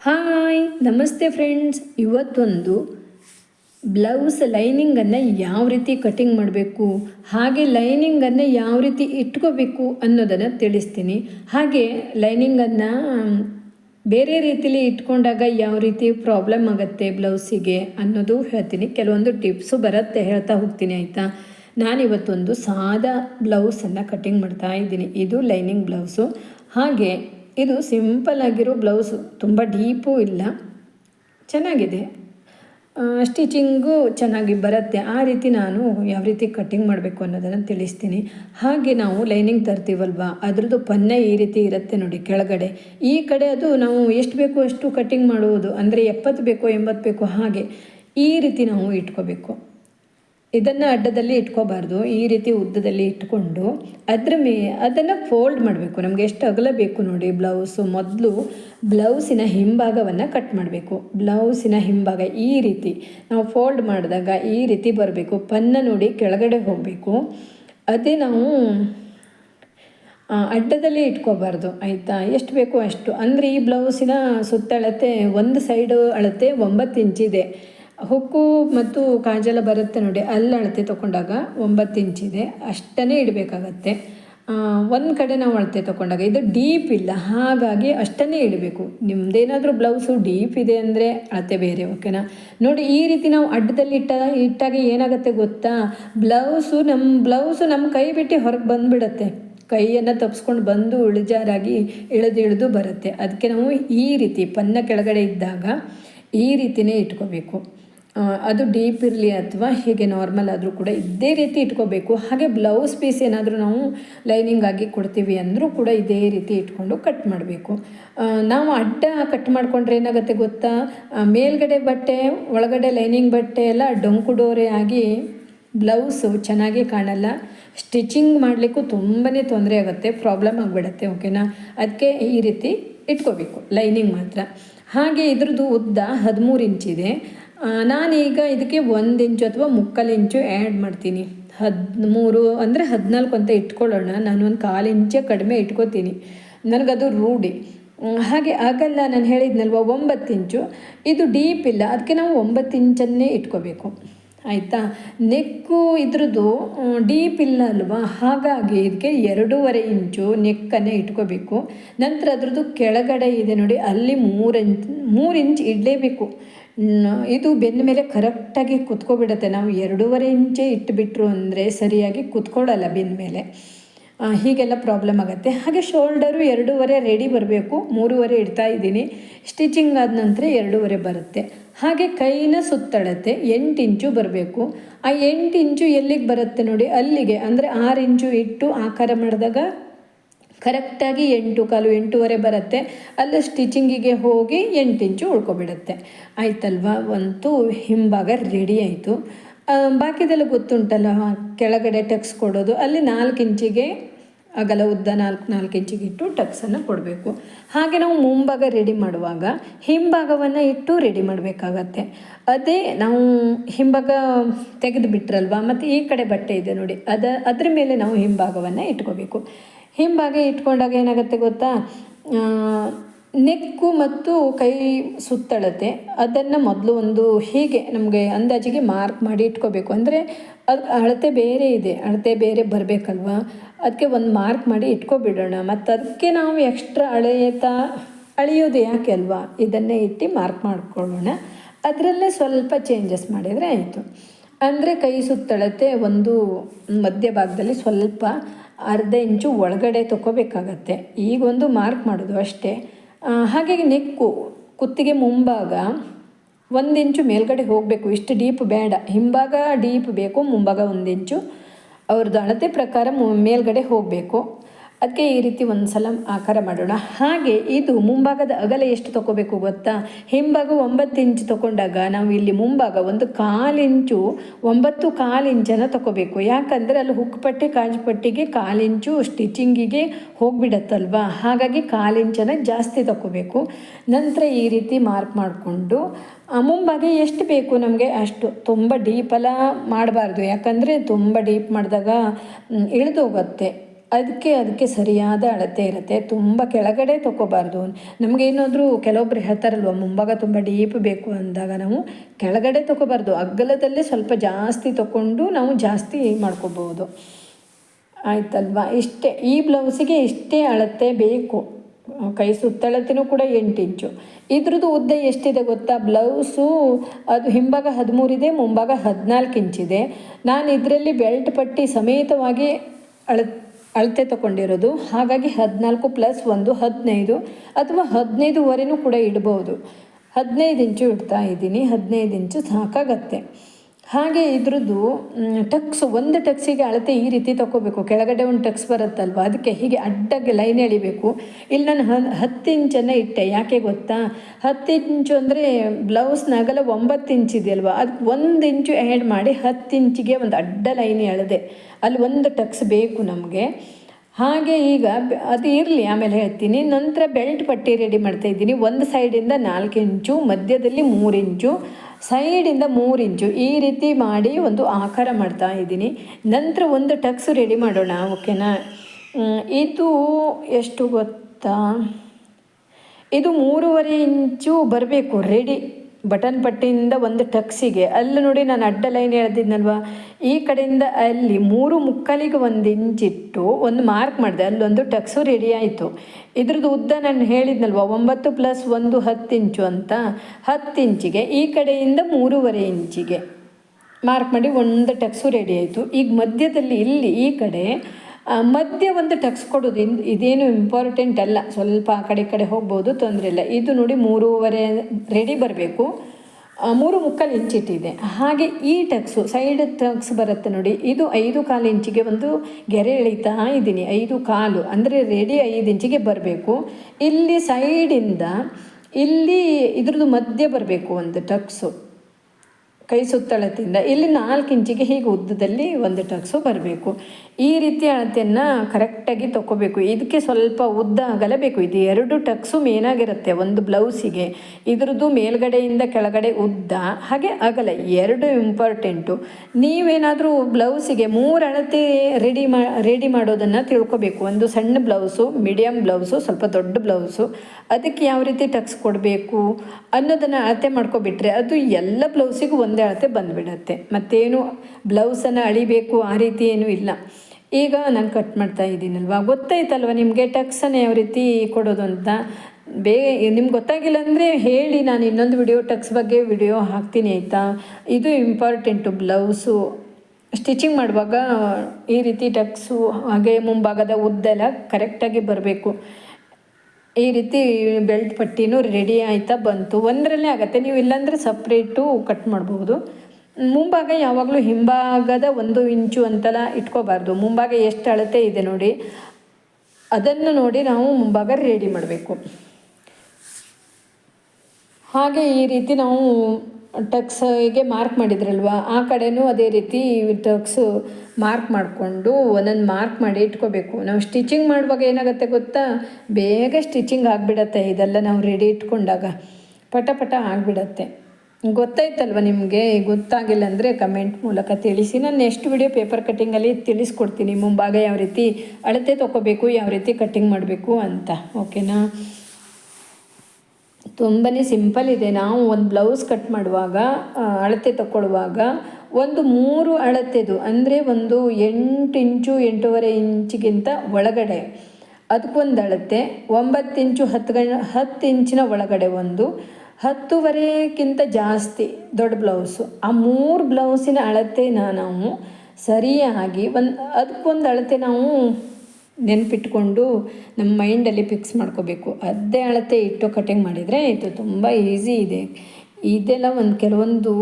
Hi, ನಮಸ್ತೆ friends. ಇವತ್ತೊಂದು blouse ಲೈನಿಂಗನ್ನು ಯಾವ ರೀತಿ ಕಟಿಂಗ್ ಮಾಡಬೇಕು, ಹಾಗೆ ಲೈನಿಂಗನ್ನು ಯಾವ ರೀತಿ ಇಟ್ಕೋಬೇಕು ಅನ್ನೋದನ್ನು ತಿಳಿಸ್ತೀನಿ. ಹಾಗೆ ಲೈನಿಂಗನ್ನು ಬೇರೆ ರೀತಿಲಿ ಇಟ್ಕೊಂಡಾಗ ಯಾವ ರೀತಿ ಪ್ರಾಬ್ಲಮ್ ಆಗುತ್ತೆ ಬ್ಲೌಸಿಗೆ ಅನ್ನೋದು ಹೇಳ್ತೀನಿ. ಕೆಲವೊಂದು ಟಿಪ್ಸು ಬರುತ್ತೆ ಹೇಳ್ತಾ ಹೋಗ್ತೀನಿ, ಆಯಿತಾ? ನಾನಿವತ್ತೊಂದು ಸಾದಾ ಬ್ಲೌಸನ್ನು ಕಟಿಂಗ್ ಮಾಡ್ತಾ ಇದ್ದೀನಿ. ಇದು ಲೈನಿಂಗ್ ಬ್ಲೌಸು. ಹಾಗೆ ಇದು ಸಿಂಪಲ್ ಆಗಿರೋ ಬ್ಲೌಸು ತುಂಬ ಡೀಪೂ ಇಲ್ಲ. ಚೆನ್ನಾಗಿದೆ. ಸ್ಟಿಚಿಂಗು ಚೆನ್ನಾಗಿ ಬರುತ್ತೆ. ಆ ರೀತಿ ನಾನು ಯಾವ ರೀತಿ ಕಟ್ಟಿಂಗ್ ಮಾಡಬೇಕು ಅನ್ನೋದನ್ನು ತಿಳಿಸ್ತೀನಿ. ಹಾಗೆ ನಾವು ಲೈನಿಂಗ್ ತರ್ತೀವಲ್ವ? ಅದ್ರದ್ದು ಪನ್ನೆ ಈ ರೀತಿ ಇರುತ್ತೆ ನೋಡಿ ಕೆಳಗಡೆ. ಈ ಕಡೆ ಅದು ನಾವು ಎಷ್ಟು ಬೇಕೋ ಅಷ್ಟು ಕಟ್ಟಿಂಗ್ ಮಾಡುವುದು. ಅಂದರೆ ಎಪ್ಪತ್ತು ಬೇಕೋ ಎಂಬತ್ತು ಬೇಕೋ ಹಾಗೆ ಈ ರೀತಿ ನಾವು ಇಟ್ಕೋಬೇಕು. ಇದನ್ನು ಅಡ್ಡದಲ್ಲಿ ಇಟ್ಕೋಬಾರ್ದು, ಈ ರೀತಿ ಉದ್ದದಲ್ಲಿ ಇಟ್ಕೊಂಡು ಅದ್ರ ಮೇ, ಅದನ್ನು ಫೋಲ್ಡ್ ಮಾಡಬೇಕು. ನಮಗೆ ಎಷ್ಟು ಅಗಲ ಬೇಕು ನೋಡಿ ಬ್ಲೌಸು ಮೊದಲು ಬ್ಲೌಸಿನ ಹಿಂಭಾಗವನ್ನು ಕಟ್ ಮಾಡಬೇಕು. ಬ್ಲೌಸಿನ ಹಿಂಭಾಗ ಈ ರೀತಿ, ನಾವು ಫೋಲ್ಡ್ ಮಾಡಿದಾಗ ಈ ರೀತಿ ಬರಬೇಕು. ಪನ್ನ ನೋಡಿ ಕೆಳಗಡೆ ಹೋಗಬೇಕು. ಅದೇ ನಾವು ಅಡ್ಡದಲ್ಲಿ ಇಟ್ಕೋಬಾರ್ದು, ಆಯಿತಾ? ಎಷ್ಟು ಬೇಕು ಅಷ್ಟು. ಅಂದರೆ ಈ ಬ್ಲೌಸಿನ ಸುತ್ತಳತೆ ಒಂದು ಸೈಡು ಅಳತೆ ಒಂಬತ್ತು ಇಂಚಿದೆ ಹುಕ್ಕು ಮತ್ತು ಕಾಜಲ ಬರುತ್ತೆ ನೋಡಿ, ಅಲ್ಲಿ ಅಳತೆ ತೊಗೊಂಡಾಗ ಒಂಬತ್ತು ಇಂಚಿದೆ ಅಷ್ಟೇ ಇಡಬೇಕಾಗತ್ತೆ. ಒಂದು ಕಡೆ ನಾವು ಅಳತೆ ತೊಗೊಂಡಾಗ, ಇದು ಡೀಪ್ ಇಲ್ಲ, ಹಾಗಾಗಿ ಅಷ್ಟನ್ನೇ ಇಡಬೇಕು. ನಿಮ್ಮದೇನಾದರೂ ಬ್ಲೌಸು ಡೀಪ್ ಇದೆ ಅಂದರೆ ಅಳತೆ ಬೇರೆ, ಓಕೆನಾ? ನೋಡಿ, ಈ ರೀತಿ ನಾವು ಅಡ್ಡದಲ್ಲಿ ಇಟ್ಟ, ಇಟ್ಟಾಗ ಏನಾಗುತ್ತೆ ಗೊತ್ತಾ? ಬ್ಲೌಸು ನಮ್ಮ ಬ್ಲೌಸು ನಮ್ಮ ಕೈ ಬಿಟ್ಟು ಹೊರಗೆ ಬಂದುಬಿಡತ್ತೆ. ಕೈಯನ್ನು ತಪ್ಸ್ಕೊಂಡು ಬಂದು ಇಳಿಜಾರಾಗಿ ಇಳಿದು ಇಳಿದು ಬರುತ್ತೆ. ಅದಕ್ಕೆ ನಾವು ಈ ರೀತಿ ಪನ್ನ ಕೆಳಗಡೆ ಇದ್ದಾಗ ಈ ರೀತಿಯೇ ಇಟ್ಕೋಬೇಕು. ಅದು ಡೀಪ್ ಇರಲಿ ಅಥವಾ ಹೀಗೆ ನಾರ್ಮಲ್ ಆದರೂ ಕೂಡ ಇದೇ ರೀತಿ ಇಟ್ಕೋಬೇಕು. ಹಾಗೆ ಬ್ಲೌಸ್ ಪೀಸ್ ಏನಾದರೂ ನಾವು ಲೈನಿಂಗ್ ಆಗಿ ಕೊಡ್ತೀವಿ ಅಂದರೂ ಕೂಡ ಇದೇ ರೀತಿ ಇಟ್ಕೊಂಡು ಕಟ್ ಮಾಡಬೇಕು. ನಾವು ಅಡ್ಡ ಕಟ್ ಮಾಡಿಕೊಂಡ್ರೆ ಏನಾಗುತ್ತೆ ಗೊತ್ತಾ? ಮೇಲ್ಗಡೆ ಬಟ್ಟೆ, ಒಳಗಡೆ ಲೈನಿಂಗ್ ಬಟ್ಟೆ ಎಲ್ಲ ಡೊಂಕುಡೋರೆ ಆಗಿ ಬ್ಲೌಸು ಚೆನ್ನಾಗಿ ಕಾಣಲ್ಲ. ಸ್ಟಿಚಿಂಗ್ ಮಾಡಲಿಕ್ಕೂ ತುಂಬಾ ತೊಂದರೆ ಆಗುತ್ತೆ ಪ್ರಾಬ್ಲಮ್ ಆಗಿಬಿಡತ್ತೆ ಓಕೆನಾ ಅದಕ್ಕೆ ಈ ರೀತಿ ಇಟ್ಕೋಬೇಕು ಲೈನಿಂಗ್ ಮಾತ್ರ. ಹಾಗೆ ಇದ್ರದ್ದು ಉದ್ದ ಹದಿಮೂರು ಇಂಚಿದೆ ನಾನೀಗ ಇದಕ್ಕೆ ಒಂದು ಇಂಚು ಅಥವಾ ಮುಕ್ಕಾಲು ಇಂಚು ಆ್ಯಡ್ ಮಾಡ್ತೀನಿ. ಹದಿಮೂರು ಅಂದರೆ ಹದಿನಾಲ್ಕು ಅಂತ ಇಟ್ಕೊಳ್ಳೋಣ. ನಾನು ಒಂದು ಕಾಲು ಇಂಚೆ ಕಡಿಮೆ ಇಟ್ಕೋತೀನಿ. ನನಗದು ರೂಢಿ. ಹಾಗೆ ಆಗಲ್ಲ ನಾನು ಹೇಳಿದ್ನಲ್ವ, ಒಂಬತ್ತು ಇಂಚು. ಇದು ಡೀಪ್ ಇಲ್ಲ ಅದಕ್ಕೆ ನಾವು ಒಂಬತ್ತು ಇಂಚನ್ನೇ ಇಟ್ಕೋಬೇಕು. ಆಯಿತಾ? ನೆಕ್ಕು ಇದ್ರದ್ದು ಡೀಪ್ ಇಲ್ಲ ಅಲ್ವಾ? ಹಾಗಾಗಿ ಇದಕ್ಕೆ ಎರಡೂವರೆ ಇಂಚು ನೆಕ್ಕನ್ನೇ ಇಟ್ಕೋಬೇಕು. ನಂತರ ಅದ್ರದ್ದು ಕೆಳಗಡೆ ಇದೆ ನೋಡಿ, ಅಲ್ಲಿ ಮೂರು ಇಂಚ್ ಮೂರು ಇಂಚ್ ಇಡಲೇಬೇಕು. ಇದು ಬೆನ್ನ ಮೇಲೆ ಕರೆಕ್ಟಾಗಿ ಕುತ್ಕೊಬಿಡುತ್ತೆ. ನಾವು ಎರಡೂವರೆ ಇಂಚೆ ಇಟ್ಟುಬಿಟ್ರು ಅಂದರೆ ಸರಿಯಾಗಿ ಕುತ್ಕೊಳ್ಳಲ್ಲ ಬೆನ್ನ ಮೇಲೆ. ಹೀಗೆಲ್ಲ ಪ್ರಾಬ್ಲಮ್ ಆಗುತ್ತೆ. ಹಾಗೆ ಶೋಲ್ಡರು ಎರಡೂವರೆ ರೆಡಿ ಬರಬೇಕು. ಮೂರುವರೆ ಇಡ್ತಾ ಇದ್ದೀನಿ. ಸ್ಟಿಚಿಂಗ್ ಆದ ನಂತರ ಎರಡೂವರೆ ಬರುತ್ತೆ. ಹಾಗೆ ಕೈನ ಸುತ್ತಳತೆ ಎಂಟು ಇಂಚು ಬರಬೇಕು. ಆ ಎಂಟು ಇಂಚು ಎಲ್ಲಿಗೆ ಬರುತ್ತೆ ನೋಡಿ, ಅಲ್ಲಿಗೆ. ಅಂದರೆ ಆರು ಇಂಚು ಇಟ್ಟು ಆಕಾರ ಮಾಡಿದಾಗ ಕರೆಕ್ಟಾಗಿ ಎಂಟು ಕಾಲು ಎಂಟೂವರೆ ಬರುತ್ತೆ. ಅಲ್ಲಿ ಸ್ಟಿಚಿಂಗಿಗೆ ಹೋಗಿ ಎಂಟು ಇಂಚು ಉಳ್ಕೊಬಿಡುತ್ತೆ. ಆಯ್ತಲ್ವಾ? ಒಂದು ಹಿಂಭಾಗ ರೆಡಿ ಆಯಿತು. ಬಾಕಿದೆಲ್ಲ ಗೊತ್ತುಂಟಲ್ಲ, ಕೆಳಗಡೆ ಟಕ್ಸ್ ಕೊಡೋದು. ಅಲ್ಲಿ ನಾಲ್ಕು ಇಂಚಿಗೆ, ಅಗಲ ಉದ್ದ ನಾಲ್ಕು ನಾಲ್ಕು ಇಂಚಿಗೆ ಇಟ್ಟು ಟಕ್ಸನ್ನು ಕೊಡಬೇಕು. ಹಾಗೆ ನಾವು ಮುಂಭಾಗ ರೆಡಿ ಮಾಡುವಾಗ ಹಿಂಭಾಗವನ್ನು ಇಟ್ಟು ರೆಡಿ ಮಾಡಬೇಕಾಗತ್ತೆ. ಅದೇ ನಾವು ಹಿಂಭಾಗ ತೆಗೆದು ಬಿಟ್ರಲ್ವ ಮತ್ತು ಈ ಕಡೆ ಬಟ್ಟೆ ಇದೆ ನೋಡಿ. ಅದ, ಅದ್ರ ಮೇಲೆ ನಾವು ಹಿಂಭಾಗವನ್ನು ಇಟ್ಕೋಬೇಕು. ಹಿಂಭಾಗ ಇಟ್ಕೊಂಡಾಗ ಏನಾಗುತ್ತೆ ಗೊತ್ತಾ? ನೆಕ್ಕು ಮತ್ತು ಕೈ ಸುತ್ತಳತೆ, ಅದನ್ನು ಮೊದಲು ಒಂದು ಹೀಗೆ ನಮಗೆ ಅಂದಾಜಿಗೆ ಮಾರ್ಕ್ ಮಾಡಿ ಇಟ್ಕೋಬೇಕು. ಅಂದರೆ ಅದು ಅಳತೆ ಬೇರೆ ಇದೆ, ಅಳತೆ ಬೇರೆ ಬರಬೇಕಲ್ವಾ? ಅದಕ್ಕೆ ಒಂದು ಮಾರ್ಕ್ ಮಾಡಿ ಇಟ್ಕೊಬಿಡೋಣ. ಮತ್ತು ಅದಕ್ಕೆ ನಾವು ಎಕ್ಸ್ಟ್ರಾ ಅಳೆಯತಾ ಅಳೆಯೋದು ಯಾಕೆ ಅಲ್ವಾ? ಇದನ್ನೇ ಇಟ್ಟು ಮಾರ್ಕ್ ಮಾಡ್ಕೊಳ್ಳೋಣ. ಅದರಲ್ಲೇ ಸ್ವಲ್ಪ ಚೇಂಜಸ್ ಮಾಡಿದರೆ ಆಯಿತು. ಅಂದರೆ ಕೈ ಸುತ್ತಳತೆ ಒಂದು ಮಧ್ಯಭಾಗದಲ್ಲಿ ಸ್ವಲ್ಪ ಅರ್ಧ ಇಂಚು ಒಳಗಡೆ ತಗೋಬೇಕಾಗತ್ತೆ. ಈಗೊಂದು ಮಾರ್ಕ್ ಮಾಡೋದು ಅಷ್ಟೇ. ಹಾಗಾಗಿ ಹಾಗೆ ನೆಕ್ಕು, ಕುತ್ತಿಗೆ ಮುಂಭಾಗ ಒಂದು ಇಂಚು ಮೇಲ್ಗಡೆ ಹೋಗಬೇಕು. ಇಷ್ಟು ಡೀಪ್ ಬೇಡ. ಹಿಂಭಾಗ ಡೀಪ್ ಬೇಕು, ಮುಂಭಾಗ ಒಂದು ಇಂಚು. ಅವ್ರದ್ದು ಅಳತೆ ಪ್ರಕಾರ ಮೇಲ್ಗಡೆ ಹೋಗಬೇಕು. ಅದಕ್ಕೆ ಈ ರೀತಿ ಒಂದು ಸಲ ಆಕಾರ ಮಾಡೋಣ. ಹಾಗೆ ಇದು ಮುಂಭಾಗದ ಅಗಲ ಎಷ್ಟು ತಗೋಬೇಕು ಗೊತ್ತಾ? ಹಿಂಭಾಗ ಒಂಬತ್ತು ಇಂಚು ತಗೊಂಡಾಗ ನಾವು ಇಲ್ಲಿ ಮುಂಭಾಗ ಒಂದು ಕಾಲು ಇಂಚು, ಒಂಬತ್ತು ಕಾಲು ಇಂಚನ್ನು ತಗೋಬೇಕು ಯಾಕಂದರೆ ಅಲ್ಲಿ ಹುಕ್ ಪಟ್ಟಿ, ಕಾಜು ಪಟ್ಟಿಗೆ ಕಾಲು ಇಂಚು ಸ್ಟಿಚಿಂಗಿಗೆ ಹೋಗಿಬಿಡತ್ತಲ್ವಾ? ಹಾಗಾಗಿ ಕಾಲಿಂಚನ ಜಾಸ್ತಿ ತಗೋಬೇಕು ನಂತರ ಈ ರೀತಿ ಮಾರ್ಕ್ ಮಾಡಿಕೊಂಡು ಮುಂಭಾಗ ಎಷ್ಟು ಬೇಕು ನಮಗೆ? ಅಷ್ಟು. ತುಂಬ ಡೀಪೆಲ್ಲ ಮಾಡಬಾರ್ದು. ಯಾಕಂದರೆ ತುಂಬ ಡೀಪ್ ಮಾಡಿದಾಗ ಇಳಿದೋಗುತ್ತೆ. ಅದಕ್ಕೆ ಅದಕ್ಕೆ ಸರಿಯಾದ ಅಳತೆ ಇರುತ್ತೆ. ತುಂಬ ಕೆಳಗಡೆ ತೊಗೋಬಾರ್ದು ನಮಗೇನಾದರೂ ಕೆಲವೊಬ್ರು ಹೇಳ್ತಾರಲ್ವ, ಮುಂಭಾಗ ತುಂಬ ಡೀಪ್ ಬೇಕು ಅಂದಾಗ ನಾವು ಕೆಳಗಡೆ ತೊಗೋಬಾರ್ದು ಅಗ್ಗಲದಲ್ಲೇ ಸ್ವಲ್ಪ ಜಾಸ್ತಿ ತೊಗೊಂಡು ನಾವು ಜಾಸ್ತಿ ಮಾಡ್ಕೋಬೋದು. ಆಯ್ತಲ್ವಾ? ಇಷ್ಟೇ, ಈ ಬ್ಲೌಸಿಗೆ ಇಷ್ಟೇ ಅಳತೆ ಬೇಕು. ಕೈ ಸುತ್ತಳತೆನೂ ಕೂಡ ಎಂಟು ಇಂಚು. ಇದ್ರದ್ದು ಉದ್ದ ಎಷ್ಟಿದೆ ಗೊತ್ತಾ? ಬ್ಲೌಸು ಅದು ಹಿಂಭಾಗ ಹದಿಮೂರಿದೆ ಮುಂಭಾಗ ಹದಿನಾಲ್ಕು ಇಂಚಿದೆ. ನಾನು ಇದರಲ್ಲಿ ಬೆಲ್ಟ್ ಪಟ್ಟಿ ಸಮೇತವಾಗಿ ಅಳ ಅಳತೆ ತಗೊಂಡಿರೋದು. ಹಾಗಾಗಿ ಹದಿನಾಲ್ಕು ಪ್ಲಸ್ ಒಂದು, ಹದಿನೈದು ಅಥವಾ ಹದಿನೈದುವರೆನೂ ಕೂಡ ಇಡ್ಬೋದು. ಹದಿನೈದು ಇಂಚು ಇಡ್ತಾ ಇದ್ದೀನಿ. ಹದಿನೈದು ಇಂಚು ಸಾಕಾಗತ್ತೆ. ಹಾಗೆ ಇದ್ರದ್ದು ಟಕ್ಸ್, ಒಂದು ಟಕ್ಸಿಗೆ ಅಳತೆ ಈ ರೀತಿ ತಗೋಬೇಕು ಕೆಳಗಡೆ ಒಂದು ಟಕ್ಸ್ ಬರುತ್ತಲ್ವ? ಅದಕ್ಕೆ ಹೀಗೆ ಅಡ್ಡಗೆ ಲೈನ್ ಎಳಿಬೇಕು. ಇಲ್ಲಿ ನಾನು ಹತ್ತು ಇಂಚನ್ನು ಇಟ್ಟೆ. ಯಾಕೆ ಗೊತ್ತಾ? ಹತ್ತು ಇಂಚು ಅಂದರೆ ಬ್ಲೌಸ್ನ ಅಗಲ ಒಂಬತ್ತು ಇಂಚ್ ಇದೆಯಲ್ವ? ಅದಕ್ಕೆ ಒಂದು ಇಂಚು ಆ್ಯಡ್ ಮಾಡಿ ಹತ್ತು ಇಂಚಿಗೆ ಒಂದು ಅಡ್ಡ ಲೈನ್ ಎಳೆದೆ. ಅಲ್ಲಿ ಒಂದು ಟಕ್ಸ್ ಬೇಕು ನಮಗೆ. ಹಾಗೆ ಈಗ ಅದು ಇರಲಿ, ಆಮೇಲೆ ಹೇಳ್ತೀನಿ. ನಂತರ ಬೆಲ್ಟ್ ಪಟ್ಟಿ ರೆಡಿ ಮಾಡ್ತಾ ಇದ್ದೀನಿ. ಒಂದು ಸೈಡಿಂದ ನಾಲ್ಕು ಇಂಚು, ಮಧ್ಯದಲ್ಲಿ ಮೂರು ಇಂಚು ಸೈಡಿಂದ ಮೂರು ಇಂಚು. ಈ ರೀತಿ ಮಾಡಿ ಒಂದು ಆಕಾರ ಮಾಡ್ತಾ ಇದ್ದೀನಿ. ನಂತರ ಒಂದು ಟಕ್ಸ್ ರೆಡಿ ಮಾಡೋಣ ಓಕೆನಾ ಇದು ಎಷ್ಟು ಗೊತ್ತಾ? ಇದು ಮೂರುವರೆ ಇಂಚು ಬರಬೇಕು ರೆಡಿ ಬಟನ್ ಪಟ್ಟಿಯಿಂದ ಒಂದು ಟಕ್ಸಿಗೆ. ಅಲ್ಲಿ ನೋಡಿ ನಾನು ಅಡ್ಡ ಲೈನ್ ಎಳೆದಿದ್ನಲ್ವ ಈ ಕಡೆಯಿಂದ ಅಲ್ಲಿ ಮೂರು ಮುಕ್ಕಾಲಿಗೆ ಒಂದು ಇಂಚಿಟ್ಟು ಒಂದು ಮಾರ್ಕ್ ಮಾಡಿದೆ. ಅಲ್ಲೊಂದು ಟಕ್ಸು ರೆಡಿ ಆಯಿತು. ಇದ್ರದ್ದು ಉದ್ದ ನಾನು ಹೇಳಿದ್ನಲ್ವ? ಒಂಬತ್ತು ಪ್ಲಸ್ ಒಂದು ಹತ್ತು ಇಂಚು ಅಂತ. ಹತ್ತು ಇಂಚಿಗೆ, ಈ ಕಡೆಯಿಂದ ಮೂರುವರೆ ಇಂಚಿಗೆ. ಮಾರ್ಕ್ ಮಾಡಿ ಒಂದು ಟಕ್ಸು ರೆಡಿ ಆಯಿತು. ಈಗ ಮಧ್ಯದಲ್ಲಿ ಇಲ್ಲಿ ಈ ಕಡೆ ಮಧ್ಯ ಒಂದು ಟಕ್ಸ್ ಕೊಡೋದು. ಇನ್- ಇದೇನು ಇಂಪಾರ್ಟೆಂಟ್ ಅಲ್ಲ. ಸ್ವಲ್ಪ ಆ ಕಡೆ ಕಡೆ ಹೋಗ್ಬೋದು, ತೊಂದರೆ ಇಲ್ಲ. ಇದು ನೋಡಿ ಮೂರುವರೆ ರೆಡಿ ಬರಬೇಕು. ಮೂರು ಮುಕ್ಕಾಲು ಇಂಚಿಟ್ಟಿದೆ ಹಾಗೆ ಈ ಟಕ್ಸು ಸೈಡ್ ಟಕ್ಸ್ ಬರುತ್ತೆ ನೋಡಿ. ಇದು ಐದು ಕಾಲು ಇಂಚಿಗೆ ಒಂದು ಗೆರೆ ಎಳಿತಾ ಇದ್ದೀನಿ. ಐದು ಕಾಲು, ಅಂದರೆ ರೆಡಿ ಐದು ಇಂಚಿಗೆ ಬರಬೇಕು. ಇಲ್ಲಿ ಸೈಡಿಂದ ಇಲ್ಲಿ ಇದ್ರದ್ದು ಮಧ್ಯ ಬರಬೇಕು ಒಂದು ಟಕ್ಸು ಕೈ ಸುತ್ತಳತೆಯಿಂದ ಇಲ್ಲಿ ನಾಲ್ಕು ಇಂಚಿಗೆ ಹೀಗೆ ಉದ್ದದಲ್ಲಿ ಒಂದು ಟಕ್ಸು ಬರಬೇಕು. ಈ ರೀತಿ ಅಳತೆಯನ್ನು ಕರೆಕ್ಟಾಗಿ ತಗೋಬೇಕು ಇದಕ್ಕೆ ಸ್ವಲ್ಪ ಉದ್ದ ಆಗಲೇಬೇಕು ಇದು ಎರಡು ಟಕ್ಸು ಮೇನಾಗಿರುತ್ತೆ ಒಂದು ಬ್ಲೌಸಿಗೆ, ಇದ್ರದ್ದು ಮೇಲ್ಗಡೆಯಿಂದ ಕೆಳಗಡೆ ಉದ್ದ, ಹಾಗೆ ಅಗಲ ಎರಡು ಇಂಪಾರ್ಟೆಂಟು ನೀವೇನಾದರೂ ಬ್ಲೌಸಿಗೆ ಮೂರು ಅಳತೆ ರೆಡಿ ಮಾ ರೆಡಿ ಮಾಡೋದನ್ನು ತಿಳ್ಕೊಬೇಕು. ಒಂದು ಸಣ್ಣ ಬ್ಲೌಸು ಮೀಡಿಯಮ್ ಬ್ಲೌಸು, ಸ್ವಲ್ಪ ದೊಡ್ಡ ಬ್ಲೌಸು, ಅದಕ್ಕೆ ಯಾವ ರೀತಿ ಟಕ್ಸ್ ಕೊಡಬೇಕು ಅನ್ನೋದನ್ನು ಅಳತೆ ಮಾಡ್ಕೊಬಿಟ್ರೆ ಅದು ಎಲ್ಲ ಬ್ಲೌಸಿಗೂ ಒಂದೇ ಅಳತೆ ಬಂದುಬಿಡತ್ತೆ. ಮತ್ತೇನು ಬ್ಲೌಸನ್ನು ಅಳಿಬೇಕು ಆ ರೀತಿ ಏನೂ ಇಲ್ಲ. ಈಗ ನಾನು ಕಟ್ ಮಾಡ್ತಾ ಇದ್ದೀನಲ್ವ? ಗೊತ್ತಾಯ್ತಲ್ವ ನಿಮಗೆ ಟಕ್ಸನ್ನು ಯಾವ ರೀತಿ ಕೊಡೋದು ಅಂತ? ಬೇ ನಿಮ್ಗೆ ಗೊತ್ತಾಗಿಲ್ಲ ಅಂದರೆ ಹೇಳಿ, ನಾನು ಇನ್ನೊಂದು ವಿಡಿಯೋ ಟಕ್ಸ್ ಬಗ್ಗೆ ವಿಡಿಯೋ ಹಾಕ್ತೀನಿ ಆಯಿತಾ? ಇದು ಇಂಪಾರ್ಟೆಂಟು ಬ್ಲೌಸು. ಸ್ಟಿಚಿಂಗ್ ಮಾಡುವಾಗ ಈ ರೀತಿ ಟಕ್ಸು ಹಾಗೆ ಮುಂಭಾಗದ ಉದ್ದೆಲ್ಲ ಕರೆಕ್ಟಾಗಿ ಬರಬೇಕು. ಈ ರೀತಿ ಬೆಲ್ಟ್ ಪಟ್ಟಿನೂ ರೆಡಿ ಆಯ್ತಾ ಬಂತು. ಒಂದರಲ್ಲೇ ಆಗುತ್ತೆ. ನೀವು ಇಲ್ಲಾಂದರೆ ಸಪ್ರೇಟು ಕಟ್ ಮಾಡಬಹುದು ಮುಂಭಾಗ ಯಾವಾಗಲೂ ಹಿಂಭಾಗದ ಒಂದು ಇಂಚು ಅಂತೆಲ್ಲ ಇಟ್ಕೋಬಾರ್ದು. ಮುಂಭಾಗ ಎಷ್ಟು ಅಳತೆ ಇದೆ ನೋಡಿ. ಅದನ್ನು ನೋಡಿ ನಾವು ಮುಂಭಾಗ ರೆಡಿ ಮಾಡಬೇಕು. ಹಾಗೆ ಈ ರೀತಿ ನಾವು ಟಕ್ಸ್ಗೆ ಮಾರ್ಕ್ ಮಾಡಿದ್ರಲ್ವಾ? ಆ ಕಡೆನೂ ಅದೇ ರೀತಿ ಟಕ್ಸ್ ಮಾರ್ಕ್ ಮಾಡಿಕೊಂಡು ಒಂದೊಂದು ಮಾರ್ಕ್ ಮಾಡಿ ಇಟ್ಕೋಬೇಕು. ನಾವು ಸ್ಟಿಚಿಂಗ್ ಮಾಡುವಾಗ ಏನಾಗುತ್ತೆ ಗೊತ್ತಾ? ಬೇಗ ಸ್ಟಿಚಿಂಗ್ ಆಗಿಬಿಡತ್ತೆ. ಇದೆಲ್ಲ ನಾವು ರೆಡಿ ಇಟ್ಕೊಂಡಾಗ ಪಟ ಪಟ ಆಗಿಬಿಡತ್ತೆ. ಗೊತ್ತಾಯ್ತಲ್ವ ನಿಮಗೆ? ಗೊತ್ತಾಗಿಲ್ಲ ಅಂದರೆ ಕಮೆಂಟ್ ಮೂಲಕ ತಿಳಿಸಿ. ನಾನು ನೆಕ್ಸ್ಟ್ ವಿಡಿಯೋ ಪೇಪರ್ ಕಟ್ಟಿಂಗಲ್ಲಿ ತಿಳಿಸ್ಕೊಡ್ತೀನಿ. ಮುಂಭಾಗ ಯಾವ ರೀತಿ ಅಳತೆ ತೊಗೋಬೇಕು ಯಾವ ರೀತಿ ಕಟ್ಟಿಂಗ್ ಮಾಡಬೇಕು ಅಂತ. ಓಕೆನಾ ತುಂಬಾ ಸಿಂಪಲ್ ಇದೆ. ನಾವು ಒಂದು ಬ್ಲೌಸ್ ಕಟ್ ಮಾಡುವಾಗ ಅಳತೆ ತಗೊಳ್ಳುವಾಗ ಒಂದು ಮೂರು ಅಳತೆದು, ಅಂದರೆ ಒಂದು ಎಂಟು ಇಂಚು, ಎಂಟೂವರೆ ಇಂಚಿಗಿಂತ ಒಳಗಡೆ ಅದಕ್ಕೊಂದು ಅಳತೆ, ಒಂಬತ್ತು ಇಂಚು, ಹತ್ತು ಗಣ, ಹತ್ತು ಇಂಚಿನ ಒಳಗಡೆ ಒಂದು, ಹತ್ತುವರೆಗಿಂತ ಜಾಸ್ತಿ ದೊಡ್ಡ ಬ್ಲೌಸು. ಆ ಮೂರು ಬ್ಲೌಸಿನ ಅಳತೆನ ನಾವು ಸರಿಯಾಗಿ ಒಂದು, ಅದಕ್ಕೊಂದು ಅಳತೆ ನಾವು ನೆನಪಿಟ್ಕೊಂಡು ನಮ್ಮ ಮೈಂಡಲ್ಲಿ ಫಿಕ್ಸ್ ಮಾಡ್ಕೋಬೇಕು. ಅದೇ ಅಳತೆ ಇಟ್ಟು ಕಟಿಂಗ್ ಮಾಡಿದರೆ ಇದು ತುಂಬ ಈಸಿ ಇದೆ. ಇದೆಲ್ಲ ಒಂದು ಕೆಲವೊಂದು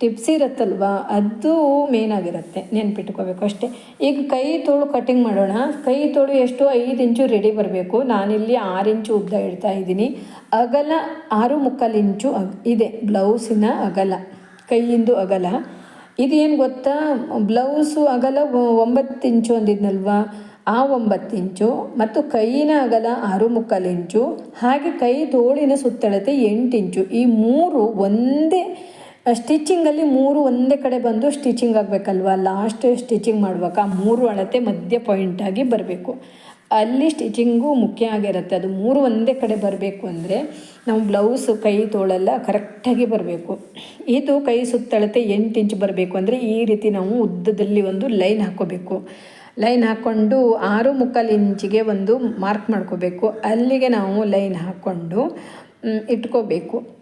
ಟಿಪ್ಸ್ ಇರುತ್ತಲ್ವ? ಅದು ಮೇನ್ ಆಗಿರುತ್ತೆ. ನೆನ್ಪಿಟ್ಕೋಬೇಕು ಅಷ್ಟೇ. ಈಗ ಕೈ ತೋಳು ಕಟಿಂಗ್ ಮಾಡೋಣ. ಕೈ ತೋಳು ಎಷ್ಟು? ಐದು ಇಂಚು ರೆಡಿ ಬರಬೇಕು. ನಾನಿಲ್ಲಿ ಆರು ಇಂಚು ಉದ್ದ ಇಡ್ತಾ ಇದ್ದೀನಿ. ಅಗಲ ಆರು ಮುಕ್ಕಾಲು ಇಂಚು ಇದೆ. ಬ್ಲೌಸಿನ ಅಗಲ. ಕೈಯಿಂದು ಅಗಲ. ಇದೇನು ಗೊತ್ತಾ? ಬ್ಲೌಸು ಅಗಲ ಒಂಬತ್ತು ಇಂಚು ಅಂದಿದ್ನಲ್ವಾ? ಆ ಒಂಬತ್ತಿಂಚು ಮತ್ತು ಕೈಯಿನ ಅಗಲ ಆರು ಮುಕ್ಕಾಲು ಇಂಚು, ಹಾಗೆ ಕೈ ತೋಳಿನ ಸುತ್ತಳತೆ ಎಂಟಿಂಚು ಈ ಮೂರು ಒಂದೇ ಸ್ಟಿಚಿಂಗಲ್ಲಿ ಮೂರು ಒಂದೇ ಕಡೆ ಬಂದು ಸ್ಟಿಚಿಂಗ್ ಆಗಬೇಕಲ್ವ? ಲಾಸ್ಟ್ ಸ್ಟಿಚಿಂಗ್ ಮಾಡುವಾಗ ಆ ಮೂರು ಅಳತೆ ಮಧ್ಯ ಪಾಯಿಂಟಾಗಿ ಬರಬೇಕು. ಅಲ್ಲಿ ಸ್ಟಿಚಿಂಗು ಮುಖ್ಯ ಆಗಿರುತ್ತೆ. ಅದು ಮೂರು ಒಂದೇ ಕಡೆ ಬರಬೇಕು ಅಂದರೆ ನಾವು ಬ್ಲೌಸ್ ಕೈ ತೋಳೆಲ್ಲ ಕರೆಕ್ಟಾಗಿ ಬರಬೇಕು. ಇದು ಕೈ ಸುತ್ತಳತೆ ಎಂಟು ಇಂಚ್ ಬರಬೇಕು ಅಂದರೆ ಈ ರೀತಿ ನಾವು ಉದ್ದದಲ್ಲಿ ಒಂದು ಲೈನ್ ಹಾಕ್ಕೋಬೇಕು. ಲೈನ್ ಹಾಕ್ಕೊಂಡು ಆರು ಮುಕ್ಕಾಲು ಇಂಚಿಗೆ ಒಂದು ಮಾರ್ಕ್ ಮಾಡ್ಕೋಬೇಕು. ಅಲ್ಲಿಗೆ ನಾವು ಲೈನ್ ಹಾಕ್ಕೊಂಡು ಇಟ್ಕೋಬೇಕು.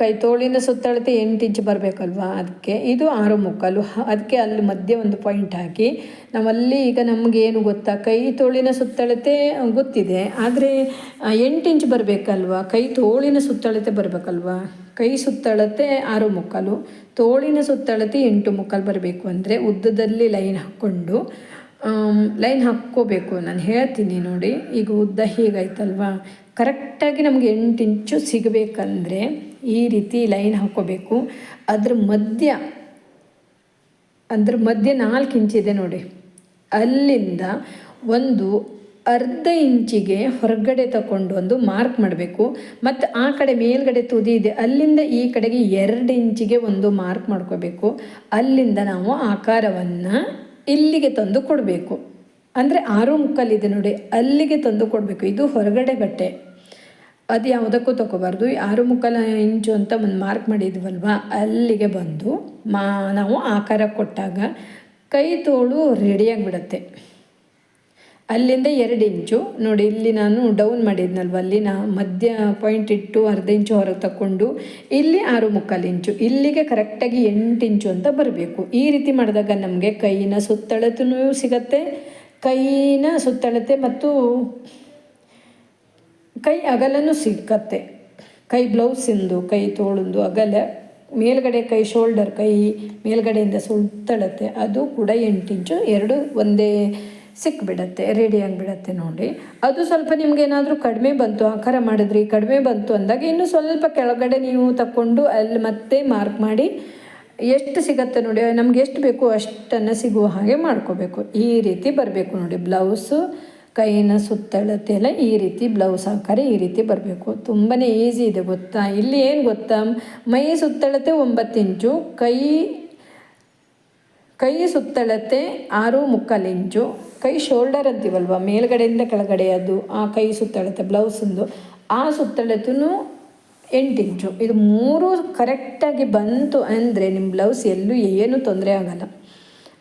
ಕೈ ತೋಳಿನ ಸುತ್ತಳತೆ ಎಂಟು ಇಂಚ್ ಬರಬೇಕಲ್ವಾ? ಅದಕ್ಕೆ ಇದು ಆರು ಮುಕ್ಕಾಲು. ಅದಕ್ಕೆ ಅಲ್ಲಿ ಮಧ್ಯೆ ಒಂದು ಪಾಯಿಂಟ್ ಹಾಕಿ. ನಾವಲ್ಲಿ ಈಗ ನಮಗೇನು ಗೊತ್ತಾ? ಕೈ ತೋಳಿನ ಸುತ್ತಳತೆ ಗೊತ್ತಿದೆ. ಆದರೆ ಎಂಟು ಇಂಚ್ ಬರಬೇಕಲ್ವಾ? ಕೈ ತೋಳಿನ ಸುತ್ತಳತೆ ಬರಬೇಕಲ್ವಾ? ಕೈ ಸುತ್ತಳತೆ ಆರು ಮುಕ್ಕಾಲು. ತೋಳಿನ ಸುತ್ತಳತೆ ಎಂಟು ಮುಕ್ಕಾಲು ಬರಬೇಕು ಅಂದರೆ ಉದ್ದದಲ್ಲಿ ಲೈನ್ ಹಾಕ್ಕೊಂಡು ಲೈನ್ ಹಾಕ್ಕೋಬೇಕು. ನಾನು ಹೇಳ್ತೀನಿ ನೋಡಿ. ಈಗ ಉದ್ದ ಹೀಗಾಯ್ತಲ್ವಾ? ಕರೆಕ್ಟಾಗಿ ನಮಗೆ ಎಂಟು ಇಂಚು ಸಿಗಬೇಕಂದ್ರೆ ಈ ರೀತಿ ಲೈನ್ ಹಾಕ್ಕೋಬೇಕು. ಅದ್ರ ಮಧ್ಯ, ಅದ್ರ ಮಧ್ಯೆ ನಾಲ್ಕು ಇಂಚಿದೆ ನೋಡಿ. ಅಲ್ಲಿಂದ ಒಂದು ಅರ್ಧ ಇಂಚಿಗೆ ಹೊರಗಡೆ ತಗೊಂಡು ಒಂದು ಮಾರ್ಕ್ ಮಾಡಬೇಕು. ಮತ್ತು ಆ ಕಡೆ ಮೇಲ್ಗಡೆ ತುದಿ ಇದೆ, ಅಲ್ಲಿಂದ ಈ ಕಡೆಗೆ ಎರಡು ಇಂಚಿಗೆ ಒಂದು ಮಾರ್ಕ್ ಮಾಡ್ಕೋಬೇಕು. ಅಲ್ಲಿಂದ ನಾವು ಆಕಾರವನ್ನು ಇಲ್ಲಿಗೆ ತಂದು ಕೊಡಬೇಕು. ಅಂದರೆ ಆರು ಮುಕ್ಕಲ್ಲಿದೆ ನೋಡಿ, ಅಲ್ಲಿಗೆ ತಂದು ಕೊಡಬೇಕು. ಇದು ಹೊರಗಡೆ ಬಟ್ಟೆ. ಅದು ಯಾವುದಕ್ಕೂ ತಗೋಬಾರ್ದು. ಆರು ಮುಕ್ಕಾಲ ಇಂಚು ಅಂತ ಒಂದು ಮಾರ್ಕ್ ಮಾಡಿದ್ವಲ್ವ? ಅಲ್ಲಿಗೆ ಬಂದು ಮಾ ನಾವು ಆಕಾರ ಕೊಟ್ಟಾಗ ಕೈ ತೋಳು ರೆಡಿಯಾಗಿಬಿಡತ್ತೆ ಅಲ್ಲಿಂದ ಎರಡು ಇಂಚು. ನೋಡಿ, ಇಲ್ಲಿ ನಾನು ಡೌನ್ ಮಾಡಿದ್ನಲ್ವ? ಅಲ್ಲಿ ನಾ ಮಧ್ಯ ಪಾಯಿಂಟ್ ಇಟ್ಟು ಅರ್ಧ ಇಂಚು ಹೊರಗೆ ತಗೊಂಡು ಇಲ್ಲಿ ಆರು ಮುಕ್ಕಾಲು ಇಂಚು. ಇಲ್ಲಿಗೆ ಕರೆಕ್ಟಾಗಿ ಎಂಟು ಇಂಚು ಅಂತ ಬರಬೇಕು. ಈ ರೀತಿ ಮಾಡಿದಾಗ ನಮಗೆ ಕೈಯಿನ ಸುತ್ತಳತೂ ಸಿಗತ್ತೆ ಕೈಯಿನ ಸುತ್ತಳತೆ ಮತ್ತು ಕೈ ಅಗಲನೂ ಸಿಕ್ಕತ್ತೆ. ಕೈ ಬ್ಲೌಸಿಂದು ಕೈ ತೋಳಂದು ಅಗಲ. ಮೇಲ್ಗಡೆ ಕೈ ಶೋಲ್ಡರ್ ಕೈ ಮೇಲ್ಗಡೆಯಿಂದ ಸುಳ್ತಳತ್ತೆ ಅದು ಕೂಡ ಎಂಟು ಇಂಚು, ಎರಡು ಒಂದೇ ಸಿಕ್ಬಿಡತ್ತೆ ರೆಡಿ ಆಗಿಬಿಡತ್ತೆ ನೋಡಿ. ಅದು ಸ್ವಲ್ಪ ನಿಮ್ಗೆ ಏನಾದರೂ ಕಡಿಮೆ ಬಂತು, ಆಕಾರ ಮಾಡಿದ್ರಿ, ಕಡಿಮೆ ಬಂತು ಅಂದಾಗ ಇನ್ನು ಸ್ವಲ್ಪ ಕೆಳಗಡೆ ನೀವು ತಕ್ಕೊಂಡು ಅಲ್ಲಿ ಮತ್ತೆ ಮಾರ್ಕ್ ಮಾಡಿ ಎಷ್ಟು ಸಿಗತ್ತೆ ನೋಡಿ, ನಮ್ಗೆ ಎಷ್ಟು ಬೇಕು ಅಷ್ಟನ್ನು ಸಿಗುವ ಹಾಗೆ ಮಾಡ್ಕೋಬೇಕು. ಈ ರೀತಿ ಬರಬೇಕು ನೋಡಿ ಬ್ಲೌಸು ಕೈಯಿನ ಸುತ್ತಳತೆ ಎಲ್ಲ ಈ ರೀತಿ ಬ್ಲೌಸ್ ಆಕಾರ ಈ ರೀತಿ ಬರಬೇಕು. ತುಂಬಾ ಈಸಿ ಇದೆ ಗೊತ್ತಾ? ಇಲ್ಲಿ ಏನು ಗೊತ್ತಾ? ಮೈ ಸುತ್ತಳತೆ ಒಂಬತ್ತು ಇಂಚು, ಕೈ ಕೈ ಸುತ್ತಳತೆ ಆರು ಮುಕ್ಕಾಲು ಇಂಚು, ಕೈ ಶೋಲ್ಡರ್ ಅಂತೀವಲ್ವ? ಮೇಲ್ಗಡೆಯಿಂದ ಕೆಳಗಡೆ ಅದು, ಆ ಕೈ ಸುತ್ತಳತೆ ಬ್ಲೌಸಿಂದು ಆ ಸುತ್ತಳತೆಯೂ ಎಂಟು ಇಂಚು. ಇದು ಮೂರು ಕರೆಕ್ಟಾಗಿ ಬಂತು ಅಂದರೆ ನಿಮ್ಮ ಬ್ಲೌಸ್ ಎಲ್ಲೂ ಏನೂ ತೊಂದರೆ ಆಗಲ್ಲ.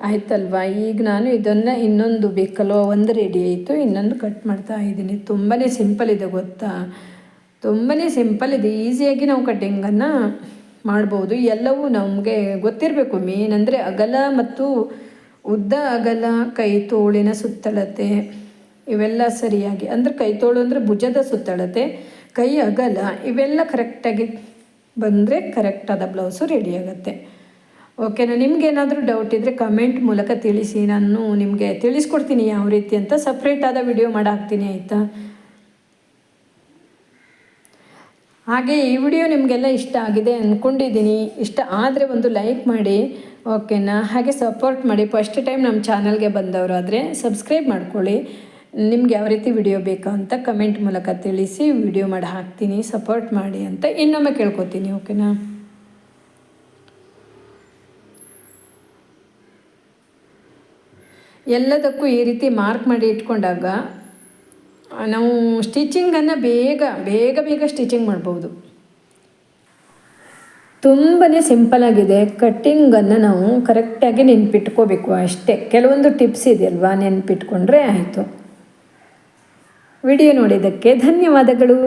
ಆಯ್ತಲ್ವಾ? ಈಗ ನಾನು ಇದನ್ನು ಇನ್ನೊಂದು ಬೇಕಲ್ವ? ಒಂದು ರೆಡಿ ಆಯಿತು, ಇನ್ನೊಂದು ಕಟ್ ಮಾಡ್ತಾ ಇದ್ದೀನಿ. ತುಂಬಾ ಸಿಂಪಲ್ ಇದೆ ಗೊತ್ತಾ? ತುಂಬಾ ಸಿಂಪಲ್ ಇದೆ. ಈಸಿಯಾಗಿ ನಾವು ಕಟ್ಟಿಂಗನ್ನು ಮಾಡ್ಬೋದು. ಎಲ್ಲವೂ ನಮಗೆ ಗೊತ್ತಿರಬೇಕು. ಮೇನ್ ಅಂದರೆ ಅಗಲ ಮತ್ತು ಉದ್ದ ಅಗಲ, ಕೈ ತೋಳಿನ ಸುತ್ತಳತೆ, ಇವೆಲ್ಲ ಸರಿಯಾಗಿ. ಅಂದರೆ ಕೈ ತೋಳು ಅಂದರೆ ಭುಜದ ಸುತ್ತಳತೆ, ಕೈ ಅಗಲ, ಇವೆಲ್ಲ ಕರೆಕ್ಟಾಗಿ ಬಂದರೆ ಕರೆಕ್ಟಾದ ಬ್ಲೌಸು ರೆಡಿ ಆಗುತ್ತೆ. ಓಕೆನಾ ನಿಮ್ಗೇನಾದರೂ ಡೌಟ್ ಇದ್ದರೆ ಕಮೆಂಟ್ ಮೂಲಕ ತಿಳಿಸಿ. ನಾನು ನಿಮಗೆ ತಿಳಿಸ್ಕೊಡ್ತೀನಿ ಯಾವ ರೀತಿ ಅಂತ. ಸಪ್ರೇಟ್ ಆದ ವಿಡಿಯೋ ಮಾಡಾಕ್ತೀನಿ, ಆಯಿತಾ? ಹಾಗೆ ಈ ವಿಡಿಯೋ ನಿಮಗೆಲ್ಲ ಇಷ್ಟ ಆಗಿದೆ ಅಂದ್ಕೊಂಡಿದ್ದೀನಿ ಇಷ್ಟ ಆದರೆ ಒಂದು ಲೈಕ್ ಮಾಡಿ ಓಕೆನಾ ಹಾಗೆ ಸಪೋರ್ಟ್ ಮಾಡಿ. ಫಸ್ಟ್ ಟೈಮ್ ನಮ್ಮ ಚಾನಲ್ಗೆ ಬಂದವರಾದರೆ ಸಬ್ಸ್ಕ್ರೈಬ್ ಮಾಡ್ಕೊಳ್ಳಿ. ನಿಮ್ಗೆ ಯಾವ ರೀತಿ ವಿಡಿಯೋ ಬೇಕಾ ಅಂತ ಕಮೆಂಟ್ ಮೂಲಕ ತಿಳಿಸಿ ವಿಡಿಯೋ ಮಾಡಿ ಹಾಕ್ತೀನಿ ಸಪೋರ್ಟ್ ಮಾಡಿ ಅಂತ ಇನ್ನೊಮ್ಮೆ ಕೇಳ್ಕೊತೀನಿ ಓಕೆನಾ ಎಲ್ಲದಕ್ಕೂ ಈ ರೀತಿ ಮಾರ್ಕ್ ಮಾಡಿ ಇಟ್ಕೊಂಡಾಗ ನಾವು ಸ್ಟಿಚಿಂಗನ್ನು ಬೇಗ ಬೇಗ ಬೇಗ ಸ್ಟಿಚಿಂಗ್ ಮಾಡ್ಬೋದು. ತುಂಬಾ ಸಿಂಪಲಾಗಿದೆ ಕಟ್ಟಿಂಗನ್ನು ನಾವು ಕರೆಕ್ಟಾಗಿ ನೆನ್ಪಿಟ್ಕೋಬೇಕು ಅಷ್ಟೇ. ಕೆಲವೊಂದು ಟಿಪ್ಸ್ ಇದೆಯಲ್ವಾ? ನೆನ್ಪಿಟ್ಕೊಂಡ್ರೆ ಆಯಿತು. ವಿಡಿಯೋ ನೋಡಿದ್ದಕ್ಕೆ ಧನ್ಯವಾದಗಳು.